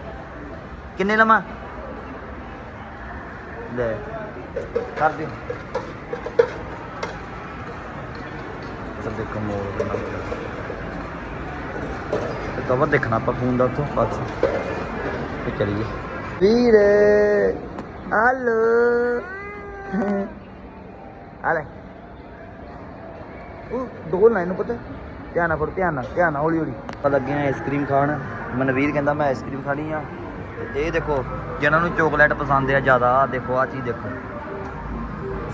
ਕਿੰਨੇ ਲਵਾਂ? ਲੈ। ਕਰ ਦਿਓ। ਇੱਧਰ ਦੇਖੋ ਮੋੜ ਬਣਾ ਕਵਰ ਦੇਖਣਾ ਆਪਾਂ ਫੋਨ ਦਾ ਉੱਥੋਂ ਬਸ ਤੇ ਚਲੀਏ। ਵੀਰ ਹਲੋ। ਆ ਲੈ। ਉਹ ਡੋਲ ਨਾ ਇਹਨੂੰ ਪਤਾ। ਧਿਆਨ ਨਾਲ ਫੜ ਧਿਆਨ ਨਾਲ ਧਿਆਨ ਨਾਲ ਹੌਲੀ ਹੌਲੀ ਆਪਾਂ ਲੱਗੇ ਆ ਆਈਸਕ੍ਰੀਮ ਖਾਣ। ਮਨਵੀਰ ਕਹਿੰਦਾ ਮੈਂ ਆਈਸਕ੍ਰੀਮ ਖਾਣੀ ਆ। ਤੇ ਇਹ ਦੇਖੋ ਜਿਨ੍ਹਾਂ ਨੂੰ ਚੋਕਲੇਟ ਪਸੰਦ ਆ ਜ਼ਿਆਦਾ ਆ ਦੇਖੋ ਆ ਚੀਜ਼ ਦੇਖੋ।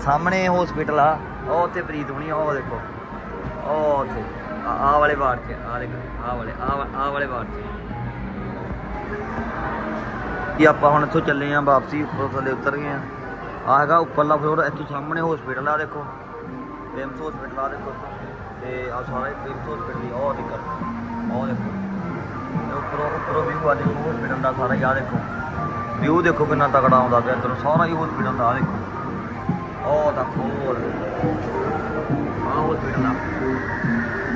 ਸਾਹਮਣੇ ਹਸਪੀਟਲ ਆ ਉਹ ਉੱਥੇ ਪ੍ਰੀਤ ਹੋਣੀ ਆ, ਉਹ ਦੇਖੋ। ਉਹ ਉੱਥੇ। ਆ ਵਾਲੇ ਵਾਰਡ 'ਚ ਆ ਦੇਖੋ, ਆਹ ਵਾਲੇ ਆਹ ਵਾਲੇ ਵਾਰਡ 'ਚ। ਇਹ ਆਪਾਂ ਹੁਣ ਇੱਥੋਂ ਚੱਲੇ ਆ, ਵਾਪਸੀ ਉੱਪਰ ਥੱਲੇ ਉਤਰ ਗਏ ਆ। ਆ ਹੈਗਾ ਉੱਪਰਲਾ ਫਲੋਰ ਇੱਥੋਂ ਸਾਹਮਣੇ ਹਸਪੀਟਲ ਆ, ਦੇਖੋ। ਬੇਮਸ ਹਸਪੀਟਲ ਆ, ਦੇਖੋ। ਤੇ ਆ ਸਾਰਾ ਬੇਮਸ ਹਸਪੀਟਲ ਹੀ ਉਹ ਦੇਖੋ। ਉਹ ਦੇਖੋ। ਉੱਪਰੋਂ ਉੱਪਰੋਂ ਵੀ ਆ, ਦੇਖੋ ਹਸਪੀਟਲ ਦਾ ਸਾਰਾ ਹੀ ਆ ਦੇਖੋ। ਵਿਊ ਦੇਖੋ ਕਿੰਨਾ ਤਕੜਾ ਆਉਂਦਾ ਪਿਆ ਇੱਧਰੋਂ, ਸਾਰਾ ਹੀ ਹਸਪੀਟਲ ਦਾ ਆ ਦੇਖੋ। ਉਹ ਤਾਂ ਖੋਲ। ਆ ਹਸਪੀਟਲ ਆ।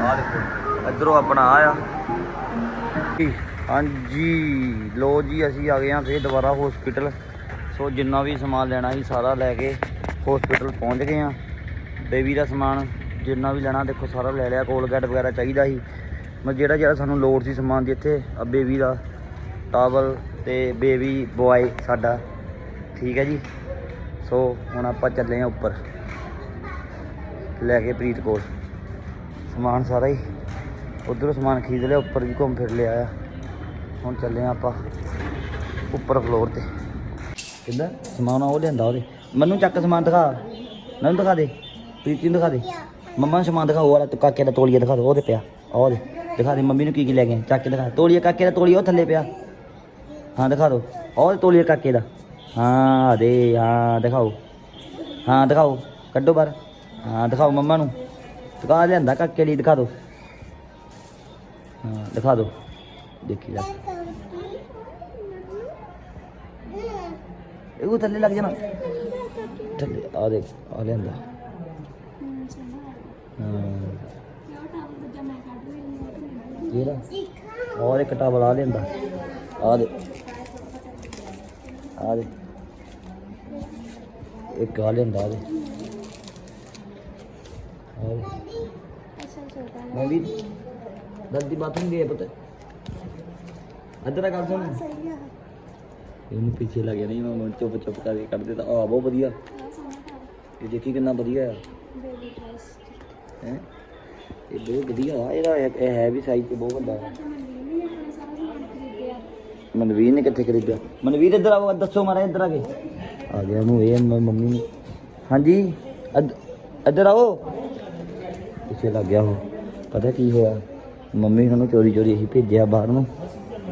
ਆ ਦੇਖੋ, ਇੱਧਰੋਂ ਆਪਣਾ ਆ। ਹਾਂਜੀ ਲੋ ਜੀ, ਅਸੀਂ ਆ ਗਏ ਹਾਂ ਫੇਰ ਦੁਬਾਰਾ ਹਸਪੀਟਲ ਸੋ ਜਿੰਨਾ ਵੀ ਸਮਾਨ ਲੈਣਾ ਸੀ ਸਾਰਾ ਲੈ ਕੇ ਹਸਪੀਟਲ ਪਹੁੰਚ ਗਏ ਹਾਂ। ਬੇਬੀ ਦਾ ਸਮਾਨ ਜਿੰਨਾ ਵੀ ਲੈਣਾ, ਦੇਖੋ, ਸਾਰਾ ਲੈ ਲਿਆ। ਕੋਲਗੇਟ ਵਗੈਰਾ ਚਾਹੀਦਾ ਸੀ। ਮੈਂ ਜਿਹੜਾ ਜਿਹੜਾ ਸਾਨੂੰ ਲੋੜ ਸੀ ਸਮਾਨ ਦੀ ਇੱਥੇ ਆ ਬੇਬੀ ਦਾ ਟਾਵਲ ਤੇ ਬੇਬੀ ਬੁਆਏ ਸਾਡਾ। ਠੀਕ ਹੈ ਜੀ? ਸੋ ਹੁਣ ਆਪਾਂ ਚੱਲੇ ਹਾਂ ਉੱਪਰ। ਲੈ ਕੇ ਪ੍ਰੀਤ ਕੋਲ। ਸਮਾਨ ਸਾਰਾ ਹੀ। ਉਧਰੋਂ ਸਮਾਨ ਖਰੀਦ ਲਿਆ ਉੱਪਰ ਵੀ ਘੁੰਮ ਫਿਰ ਲਿਆ ਆ। ਹੁਣ ਚੱਲੇ ਹਾਂ ਆਪਾਂ ਉੱਪਰ ਫਲੋਰ ਤੇ। ਕਿੱਦਾਂ? ਸਮਾਨ ਉਹ ਲਿਆਂਦਾ ਉਹਦੇ। ਮੈਨੂੰ ਚੱਕ ਸਮਾਨ ਦਿਖਾ। ਮੈਨੂੰ ਦਿਖਾ ਦੇ। ਪ੍ਰੀਤੀ ਨੂੰ ਦਿਖਾ ਦੇ। ਮੰਮਾ ਨੂੰ ਸਮਾਨ ਦਿਖਾ ਉਹ ਵਾਲਾ ਕਾਕੇ ਦਾ ਤੋਲੀਆ ਦਿਖਾ ਦੋ ਉਹਦੇ ਪਿਆ। ਆਹ ਉਹਦੇ। ਦਿਖਾ ਦੇ ਮੰਮੀ ਨੂੰ ਕੀ ਕੀ ਲੈ ਗਏ। ਚੱਕ ਕੇ ਦਿਖਾ। ਤੋਲੀਆ ਕਾਕੇ ਦਾ ਤੋਲੀਆ ਉਹ ਥੱਲੇ ਪਿਆ। ਹਾਂ ਦਿਖਾ ਦਿਓ ਉਹ ਤੋਲੀਆ ਕਾਕੇ ਦਾ। ਹਾਂ ਆ ਦੇ ਹਾਂ ਦਿਖਾਓ। ਹਾਂ ਦਿਖਾਓ। ਕੱਢੋ ਬਾਹਰ। ਹਾਂ ਦਿਖਾਓ ਮੰਮਾ ਨੂੰ। ਦਿਖਾ ਲਿਆਂਦਾ ਕਾਕੇ ਲਈ ਦਿਖਾ ਦਿਓ ਹਾਂ। ਦਿਖਾ ਦਿਓ ਦੇਖੀ ਜਾ। ਇਹ ਥੱਲੇ ਲੱਗ ਜਾਣਾ। ਥੱਲੇ ਆ ਦੇਖ ਆ ਲਿਆਂਦਾ। ਹਾਂ। ਇਹਦਾ ਔਰ ਇੱਕ ਟਾਵਲ ਆ ਲਿਆਂਦਾ। ਆ ਦੇ ਆ ਦੇ ਇੱਕ ਆ ਲਿਆਂਦਾ ਆ ਦੇ ਆ ਦੇ ਮੈਂ ਵੀ ਬਾਤ ਹੁੰਦੀ ਹੈ ਪੁੱਤ। ਅੱਧਰਾ ਗੱਲ ਸੁਣ। ਇਹਨੂੰ ਪਿੱਛੇ ਲੱਗ ਗਿਆ ਨਹੀਂ ਮੈਂ ਚੁੱਪ ਚੁੱਪ ਕਰਕੇ ਕੱਢ ਦਿੱਤਾ। ਆ ਬਹੁਤ ਵਧੀਆ। ਇਹ ਦੇਖੀ ਕਿੰਨਾ ਵਧੀਆ ਹੈ ਹੈ? ਇਹ ਬਹੁਤ ਵਧੀਆ ਆ। ਇਹਦਾ ਇਹ ਹੈ ਵੀ ਸਾਈਜ਼ ਤੇ ਬਹੁਤ ਵੱਡਾ ਹੈ ਮਨਵੀਰ ਨੇ ਕਿੱਥੇ ਖਰੀਦਿਆ? ਮਨਵੀਰ, ਇੱਧਰ ਆਓ, ਦੱਸੋ ਮਾਰਾ ਇੱਧਰ ਆ ਕੇ। ਆ ਗਿਆ ਨੂੰ ਇਹ ਮੰਮੀ ਨੂੰ। ਹਾਂਜੀ ਇੱਧਰ ਆਓ। ਪਿੱਛੇ ਲੱਗ ਗਿਆ ਉਹ। ਪਤਾ ਕੀ ਹੋਇਆ? ਮੰਮੀ ਨੂੰ ਚੋਰੀ ਚੋਰੀ ਅਸੀਂ ਭੇਜਿਆ ਬਾਹਰ ਨੂੰ।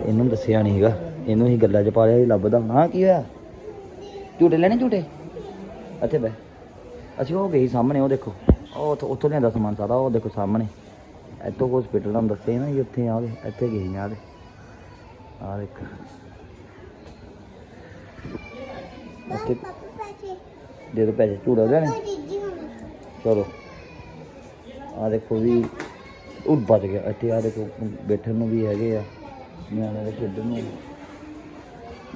ਇਹਨੂੰ ਦੱਸਿਆ ਨਹੀਂ ਹੈਗਾ। ਇਹਨੂੰ ਹੀ ਗੱਲਾਂ 'ਚ ਪਾ ਲਿਆ ਸੀ ਲੱਭਦਾ ਹਾਂ। ਕੀ ਹੋਇਆ? ਝੂਟੇ ਲੈਣੇ ਝੂਟੇ? ਇੱਥੇ ਬੈ ਅਸੀਂ ਉਹ ਗਈ ਸਾਹਮਣੇ ਉਹ ਦੇਖੋ। ਉਹ ਉੱਥੋਂ ਲਿਆਂਦਾ ਸਮਾਨ ਸਾਰਾ ਉਹ ਦੇਖੋ ਸਾਹਮਣੇ। ਇੱਥੋਂ ਹਸਪੀਟਲ ਨੂੰ ਦੱਸੇ ਨਾ ਜੀ ਉੱਥੇ ਆ ਗਏ ਇੱਥੇ ਗਏ ਆ ਦੇ ਆ ਦੇਖ। ਇੱਥੇ ਦੇ ਦੋ ਪੈਸੇ ਝੂੜਾ ਦੇ ਨੇ। ਚਲੋ। ਆ ਦੇਖੋ ਵੀ ਉਹ ਬਚ ਗਿਆ। ਇੱਥੇ ਆ ਦੇਖੋ ਬੈਠਣ ਨੂੰ ਵੀ ਹੈਗੇ ਆ। ਨਿਆਣੇ ਦੇ ਖੇਡਣ ਨੂੰ।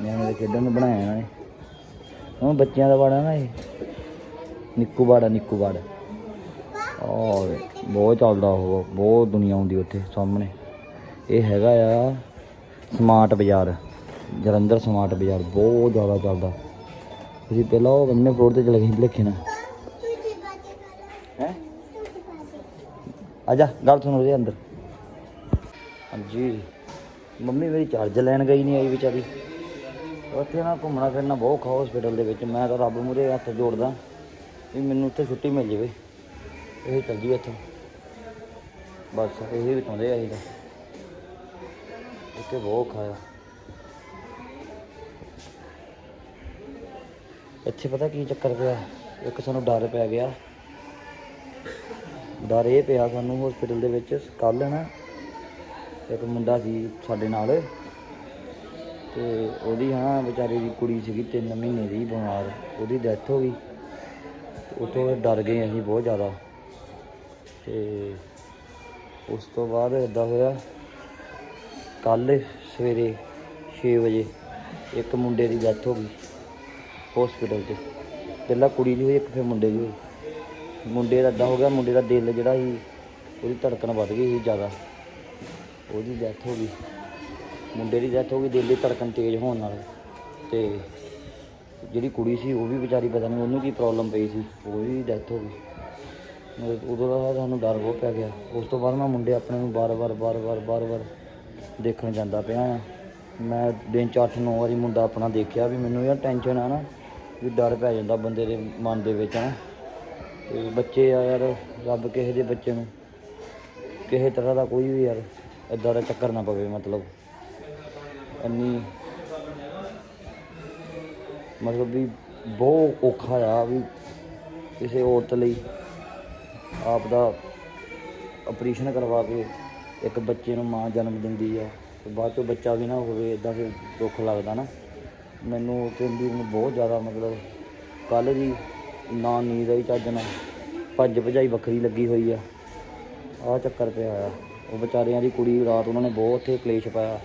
ਨਿਆਣੇ ਦੇ ਖੇਡਣ ਨੂੰ ਬਣਾਇਆ ਇਹਨਾਂ ਨੇ। ਹੁਣ ਬੱਚਿਆਂ ਦਾ ਬਾੜਾ ਨਾ ਇਹ। ਨਿੱਕੂ ਬਾੜਾ ਨਿੱਕੂ ਬਾੜਾ ਔਰ ਬਹੁਤ ਚੱਲਦਾ ਉਹ। ਬਹੁਤ ਦੁਨੀਆ ਆਉਂਦੀ ਉੱਥੇ ਸਾਹਮਣੇ। ਇਹ ਹੈਗਾ ਆ ਸਮਾਰਟ ਬਾਜ਼ਾਰ। ਜਲੰਧਰ ਸਮਾਰਟ ਬਾਜ਼ਾਰ। ਬਹੁਤ ਜ਼ਿਆਦਾ ਚੱਲਦਾ। ਤੁਸੀਂ ਪਹਿਲਾਂ ਉਹ ਬੰਨੇ ਫਲੋਰ ਤੇ ਚਲੇ ਗਏ ਸੀ ਨਾਲ। ਹੈ? ਆ ਜਾ, ਗੱਲ ਸੁਣੋ ਉਹਦੇ ਅੰਦਰ। ਹਾਂਜੀ, ਮੰਮੀ ਮੇਰੀ ਚਾਰਜ ਲੈਣ ਗਈ ਨਹੀਂ ਆਈ ਵਿਚਾਰੀ। ਉੱਥੇ ਨਾ ਘੁੰਮਣਾ ਫਿਰਨਾ ਬਹੁਤ ਖਾ ਹਸਪੀਟਲ ਦੇ ਵਿੱਚ, ਮੈਂ ਤਾਂ ਰੱਬ ਮੂਰੇ ਹੱਥ ਜੋੜਦਾ ਵੀ ਮੈਨੂੰ ਉੱਥੇ ਛੁੱਟੀ ਮਿਲ ਜਾਵੇ। ਇਹ ਚੱਲ ਜੀ ਇੱਥੋਂ। ਬਸ, ਇਹ ਵੀ ਚਾਹੁੰਦੇ ਆ ਅਸੀਂ ਤਾਂ। ਇੱਥੇ ਬਹੁਤ ਖਾਇਆ ਇੱਥੇ ਪਤਾ ਕੀ ਚੱਕਰ ਪਿਆ? ਇੱਕ ਸਾਨੂੰ ਡਰ ਪੈ ਗਿਆ। ਡਰ ਇਹ ਪਿਆ ਸਾਨੂੰ ਹਸਪੀਟਲ ਦੇ ਵਿੱਚ ਕੱਲ ਨਾ, ਇੱਕ ਮੁੰਡਾ ਸੀ ਸਾਡੇ ਨਾਲ ਤੇ ਉਹਦੀ ਹਾਂ ਵਿਚਾਰੇ ਦੀ ਕੁੜੀ ਸੀਗੀ 3 ਮਹੀਨੇ ਦੀ ਬਿਮਾਰ, ਉਹਦੀ ਡੈਥ ਹੋ ਗਈ। ਤੇ ਉੱਥੋਂ ਡਰ ਗਏ ਅਸੀਂ ਬਹੁਤ ਜ਼ਿਆਦਾ ਤੇ ਉਸ ਤੋਂ ਬਾਅਦ ਇਦਾਂ ਹੋਇਆ ਕੱਲ ਸਵੇਰੇ 6 ਵਜੇ ਇੱਕ ਮੁੰਡੇ ਦੀ ਡੈਥ ਹੋ ਗਈ ਹਸਪੀਟਲ 'ਚ। ਪਹਿਲਾਂ ਕੁੜੀ ਦੀ ਹੋਈ, ਇੱਕ ਫਿਰ ਮੁੰਡੇ ਦੀ ਹੋਈ। ਮੁੰਡੇ ਦਾ ਇੱਦਾਂ ਹੋ ਗਿਆ, ਮੁੰਡੇ ਦਾ ਦਿਲ ਜਿਹੜਾ ਸੀ, ਉਹਦੀ ਧੜਕਣ ਵੱਧ ਗਈ ਸੀ ਜ਼ਿਆਦਾ। ਉਹਦੀ ਡੈਥ ਹੋ ਗਈ। ਮੁੰਡੇ ਦੀ ਡੈਥ ਹੋ ਗਈ, ਦਿਲ ਦੀ ਧੜਕਣ ਤੇਜ਼ ਹੋਣ ਨਾਲ। ਤੇ ਜਿਹੜੀ ਕੁੜੀ ਸੀ, ਉਹ ਵੀ ਵਿਚਾਰੀ ਪਤਾ ਨਹੀਂ ਉਹਨੂੰ ਕੀ ਪ੍ਰੋਬਲਮ ਪਈ ਸੀ ਉਹਦੀ ਡੈਥ ਹੋ ਗਈ। ਮਤਲਬ ਉਦੋਂ ਦਾ ਸਾਨੂੰ ਡਰ ਬਹੁਤ ਪੈ ਗਿਆ। ਉਸ ਤੋਂ ਬਾਅਦ ਮੈਂ ਮੁੰਡੇ ਆਪਣੇ ਨੂੰ ਬਾਰ-ਬਾਰ ਬਾਰ-ਬਾਰ ਬਾਰ-ਬਾਰ ਦੇਖਣ ਜਾਂਦਾ ਪਿਆ ਆ ਮੈਂ ਦਿਨ ਚ 8-9 ਵਾਰੀ ਮੁੰਡਾ ਆਪਣਾ ਦੇਖਿਆ ਵੀ ਮੈਨੂੰ ਯਾਰ ਟੈਨਸ਼ਨ ਆ ਨਾ, ਵੀ ਡਰ ਪੈ ਜਾਂਦਾ ਬੰਦੇ ਦੇ ਮਨ ਦੇ ਵਿੱਚ ਨਾ ਤੇ ਬੱਚੇ ਆ ਯਾਰ, ਰੱਬ ਕਿਸੇ ਦੇ ਬੱਚੇ ਨੂੰ, ਕਿਸੇ ਤਰ੍ਹਾਂ ਦਾ ਕੋਈ ਵੀ ਯਾਰ ਇਦਾਂ ਦਾ ਚੱਕਰ ਨਾ ਪਵੇ ਮਤਲਬ। ਇੰਨੀ ਮਤਲਬ ਵੀ ਬਹੁਤ ਔਖਾ ਆ ਵੀ ਕਿਸੇ ਔਰਤ ਲਈ ਆਪ ਦਾ ਆਪਰੇਸ਼ਨ ਕਰਵਾ ਕੇ ਇੱਕ ਬੱਚੇ ਨੂੰ ਮਾਂ ਜਨਮ ਦਿੰਦੀ ਆ। ਤੇ ਬਾਅਦ ਚੋਂ ਬੱਚਾ ਵੀ ਨਾ ਹੋਵੇ ਇਦਾਂ ਫਿਰ ਦੁੱਖ ਲੱਗਦਾ ਨਾ। ਮੈਨੂੰ ਕਹਿੰਦੀ ਮੈਨੂੰ ਬਹੁਤ ਜ਼ਿਆਦਾ ਮਤਲਬ ਕੱਲ ਵੀ ਨਾ ਨੀਂਦ ਆਈ ਚੱਜ ਨਾਲ। ਭੱਜ ਭਜਾਈ ਵੱਖਰੀ ਲੱਗੀ ਹੋਈ ਆ। ਆਹ ਚੱਕਰ ਪਿਆ ਆ। ਉਹ ਵਿਚਾਰਿਆਂ ਦੀ ਕੁੜੀ ਰਾਤ ਉਹਨਾਂ ਨੇ ਬਹੁਤ ਉੱਥੇ ਕਲੇਸ਼ ਪਾਇਆ।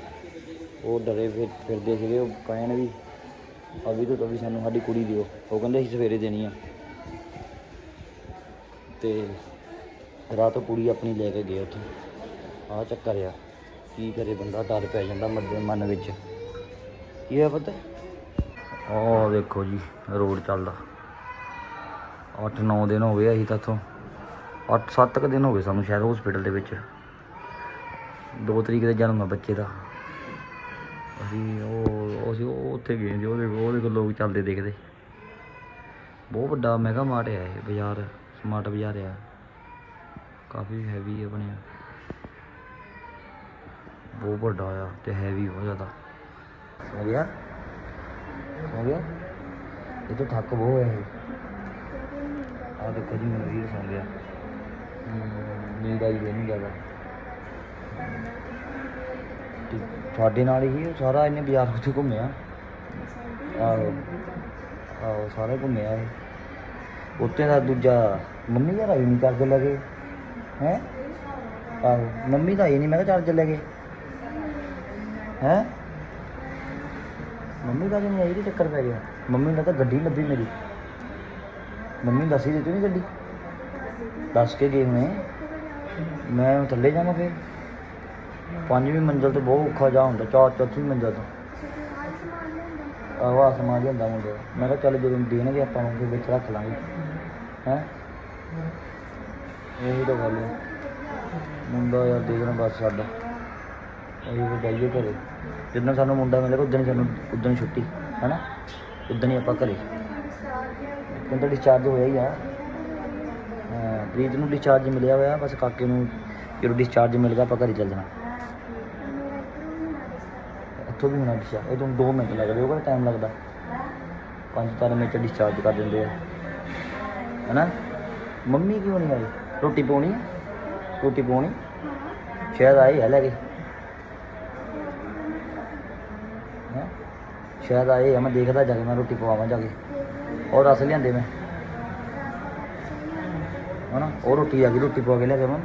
ਉਹ ਡਰੇ ਫਿਰ, ਫਿਰਦੇ ਸੀਗੇ, ਉਹ ਕਹਿਣ ਵੀ ਅਭੀ ਤੋਂ ਵੀ ਸਾਨੂੰ ਸਾਡੀ ਕੁੜੀ ਦਿਓ। ਉਹ ਕਹਿੰਦੇ, ਅਸੀਂ ਸਵੇਰੇ ਦੇਣੀ ਆ। ਤੇ ਰਾਤ ਕੁੜੀ ਆਪਣੀ ਲੈ ਕੇ ਗਏ ਉੱਥੇ। ਆਹ ਚੱਕਰ ਆ। ਕੀ ਕਰੇ ਬੰਦਾ? ਡਰ ਪੈ ਜਾਂਦਾ ਮੱਦੇ ਮਨ ਵਿੱਚ। ਕੀ ਹੈ ਪਤਾ? ਆਹ ਦੇਖੋ ਜੀ, ਰੋਡ ਚੱਲਦਾ। 8-9 ਦਿਨ ਹੋ ਗਏ ਅਸੀਂ ਤਾਂ ਇੱਥੋਂ। 8-7 ਕੁ ਦਿਨ ਹੋ ਗਏ ਸਾਨੂੰ ਸ਼ਾਇਦ ਹਸਪੀਟਲ ਦੇ ਵਿੱਚ। 2 ਤਰੀਕ ਦਾ ਜਨਮ ਆ ਬੱਚੇ ਦਾ। ਅਸੀਂ ਉਹ ਅਸੀਂ ਉਹ ਉੱਥੇ ਗਏ ਸੀ, ਉਹਦੇ ਉਹਦੇ ਕੋਲ ਲੋਕ ਚੱਲਦੇ ਦੇਖਦੇ। ਬਹੁਤ ਵੱਡਾ ਮੈਗਾ ਮਾਰਟ ਆ ਇਹ ਬਾਜ਼ਾਰ, ਸਮਾਰਟ ਬਾਜ਼ਾਰ ਆ। ਕਾਫੀ ਹੈਵੀ ਹੈ ਬਣਿਆ। ਬਹੁਤ ਵੱਡਾ ਆ ਤੇ ਹੈਵੀ ਬਹੁਤ ਜ਼ਿਆਦਾ। ਹੋ ਗਿਆ? ਹੋ ਗਿਆ? ਇਹ ਤਾਂ ਠੱਕ ਬਹੁਤ ਹੋਇਆ ਇਹ। ਆ ਦੇਖੋ ਜੀ ਮੈਨੂੰ ਵੀਰ ਸੌਂ ਗਿਆ ਹਮ, ਨੀਂਦ ਆਈ ਨਹੀਂ ਜ਼ਿਆਦਾ ਤੇ ਸਾਡੇ ਨਾਲ ਹੀ ਉਹ ਸਾਰਾ ਇਹਨੇ ਬਾਜ਼ਾਰ ਵਿੱਚ ਘੁੰਮਿਆ ਆਹੋ ਆਹੋ ਸਾਰੇ ਘੁੰਮਿਆ ਇਹ ਉੱਤੇ ਦਾ ਦੂਜਾ ਮੰਮੀ ਦਾ ਰਾਈ ਨਹੀਂ ਚਾਰਜਰ ਲੈ ਗਏ ਹੈ ਆਹੋ ਮੰਮੀ ਦਾ ਇਹ ਨਹੀਂ ਮੈਂ ਕਿਹਾ ਚਾਰਜਰ ਲੈ ਗਏ ਹੈ ਮੰਮੀ ਦਾ ਨਹੀਂ ਆਈ ਤੇ ਚੱਕਰ ਪੈ ਗਿਆ ਮੰਮੀ ਨੇ ਤਾਂ ਗੱਡੀ ਲੱਭੀ ਮੇਰੀ ਮੰਮੀ ਨੂੰ ਦੱਸੀ ਦਿੱਤੀ ਨਹੀਂ ਗੱਡੀ? ਦੱਸ ਕੇ ਗਏ ਹੁਣੇ। ਮੈਂ ਥੱਲੇ ਜਾਵਾਂ ਫੇਰ। ਪੰਜਵੀਂ ਮੰਜ਼ਲ ਤੇ ਬਹੁਤ ਔਖਾ ਜਾ ਹੁੰਦਾ, ਚਾਰ ਚੌਥੀ ਮੰਜ਼ਲ ਤੋਂ। ਆਵਾ ਆਸਮਾਨ ਜਿਹਾ ਹੁੰਦਾ ਮੁੰਡੇ ਮੈਂ ਕਿਹਾ ਚੱਲ ਜਦੋਂ ਦੇਣਗੇ ਆਪਾਂ ਨੂੰ, ਫਿਰ ਵਿੱਚ ਰੱਖ ਲਾਂਗੇ। ਹੈ? ਇਹੀ ਤਾਂ ਗੱਲ ਹੈ ਮੁੰਡਾ ਯਾਰ ਦੇਖਣਾ ਬਸ ਸਾਡਾ। ਅਸੀਂ ਫਿਰ ਜਾਈਏ ਘਰੇ। ਜਿੱਦਣ ਸਾਨੂੰ ਮੁੰਡਾ ਮਿਲੇਗਾ ਉਦੋਂ ਹੀ ਸਾਨੂੰ, ਉਦੋਂ ਹੀ ਛੁੱਟੀ। ਹੈਨਾ? ਉਦੋਂ ਹੀ ਆਪਾਂ ਘਰੇ। ਕਹਿੰਦਾ ਡਿਸਚਾਰਜ ਹੋਇਆ ਹੀ ਆ। ਹਾਂ ਪ੍ਰੀਤ ਨੂੰ ਡਿਸਚਾਰਜ ਮਿਲਿਆ ਹੋਇਆ, ਬਸ ਕਾਕੇ ਨੂੰ ਜਦੋਂ ਡਿਸਚਾਰਜ ਮਿਲ ਗਿਆ, ਆਪਾਂ ਘਰੇ ਚੱਲ ਜਾਣਾ। ਇੱਥੋਂ ਵੀ ਹੋਣਾ ਡਿਸਚਾਰਜ ਇਹ ਤੁਹਾਨੂੰ 2 ਮਿੰਟ ਲੱਗਦੇ ਉਹ ਟਾਈਮ ਲੱਗਦਾ? 5-4 ਮਿੰਟ ਡਿਸਚਾਰਜ ਕਰ ਦਿੰਦੇ ਆ। ਹੈਨਾ? ਮੰਮੀ ਕਿਉਂ ਨਹੀਂ ਆਈ? ਰੋਟੀ ਪਾਉਣੀ ਰੋਟੀ ਪਾਉਣੀ? ਸ਼ਾਇਦ ਆਏ ਹੈ ਲੈ ਕੇ। ਹੈਂ? ਸ਼ਾਇਦ ਆਏ ਆ, ਮੈਂ ਦੇਖਦਾ ਜਾ ਕੇ, ਮੈਂ ਰੋਟੀ ਪਵਾਵਾਂ ਜਾ ਕੇ। ਔਰ ਰਸ ਲਿਆਂਦੇ ਮੈਂ। ਹਨਾ? ਉਹ ਰੋਟੀ ਆ ਗਈ, ਰੋਟੀ ਪਵਾ ਕੇ ਲੈ ਕੇ ਮੈਂ